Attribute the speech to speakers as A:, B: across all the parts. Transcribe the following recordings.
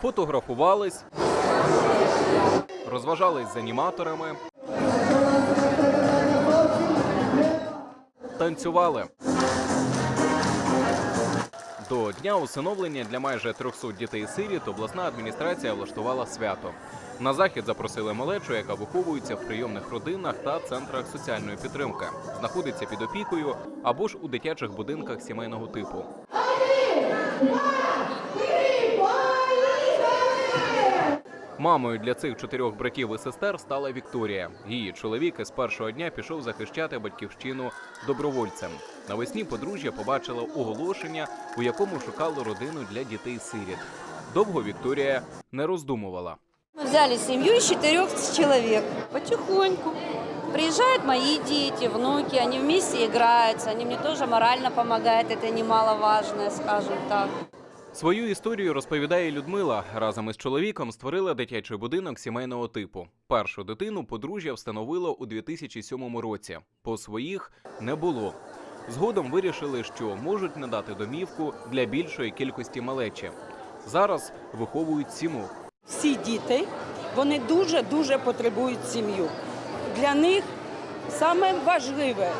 A: фотографувались, розважались з аніматорами, танцювали. До дня усиновлення для майже 300 дітей-сиріт обласна адміністрація влаштувала свято. На захід запросили малечу, яка виховується в прийомних родинах та центрах соціальної підтримки, знаходиться під опікою або ж у дитячих будинках сімейного типу. Мамою для цих чотирьох братів і сестер стала Вікторія. Її чоловік із першого дня пішов захищати батьківщину добровольцем. Навесні подружжя побачила оголошення, у якому шукали родину для дітей-сиріт. Довго Вікторія не роздумувала.
B: Мы взяли семью из четырех человек. Потихоньку. Приезжают мои дети, внуки, они вместе играются, они мне тоже морально помогают, это немаловажно, скажем так.
A: Свою історію розповідає Людмила. Разом із чоловіком створила дитячий будинок сімейного типу. Першу дитину подружжя встановило у 2007 році. По своїх не було. Згодом вирішили, що можуть надати домівку для більшої кількості малечі. Зараз виховують сімох.
C: всі діти вони дуже дуже потребують сім'ю. Для них саме важливе,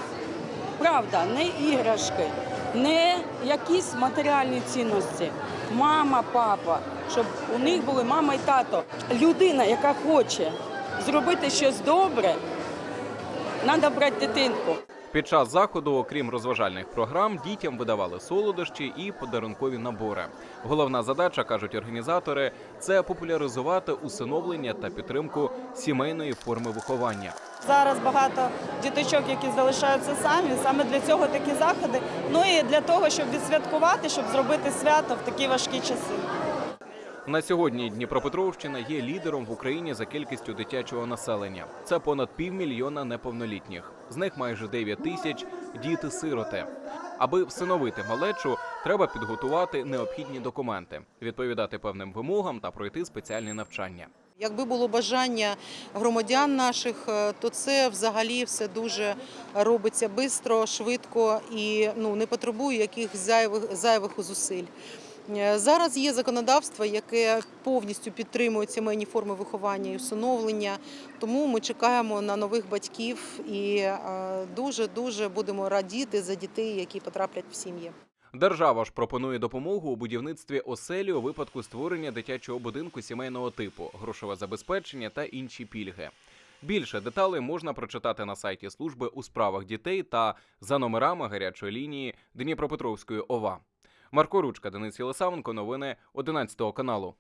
C: правда, не іграшки, не якісь матеріальні цінності. Мама, папа, щоб у них були мама і тато. Людина, яка хоче зробити щось добре, треба брати дитинку.
A: Під час заходу, окрім розважальних програм, дітям видавали солодощі і подарункові набори. Головна задача, кажуть організатори, це популяризувати усиновлення та підтримку сімейної форми виховання.
D: Зараз багато діточок, які залишаються самі. Саме для цього такі заходи. Ну і для того, щоб відсвяткувати, щоб зробити свято в такі важкі часи.
A: На сьогодні Дніпропетровщина є лідером в Україні за кількістю дитячого населення. Це понад півмільйона неповнолітніх. З них майже 9 тисяч діти-сироти. Аби всиновити малечу, треба підготувати необхідні документи, відповідати певним вимогам та пройти спеціальні навчання.
E: Якби було бажання громадян наших, е, то це взагалі все дуже робиться швидко, швидко і ну не потребує якихось зайвих зайвих зусиль. Е, Зараз є законодавство, яке повністю підтримує сімейні форми виховання і усиновлення. Тому ми чекаємо на нових батьків і дуже дуже будемо радіти за дітей, які потраплять в сім'ї.
A: Держава ж пропонує допомогу у будівництві оселі у випадку створення дитячого будинку сімейного типу, грошове забезпечення та інші пільги. Більше деталей можна прочитати на сайті служби у справах дітей та за номерами гарячої лінії Дніпропетровської ОВА. Марко Ручка, Денис Єлисавенко, новини 11 каналу.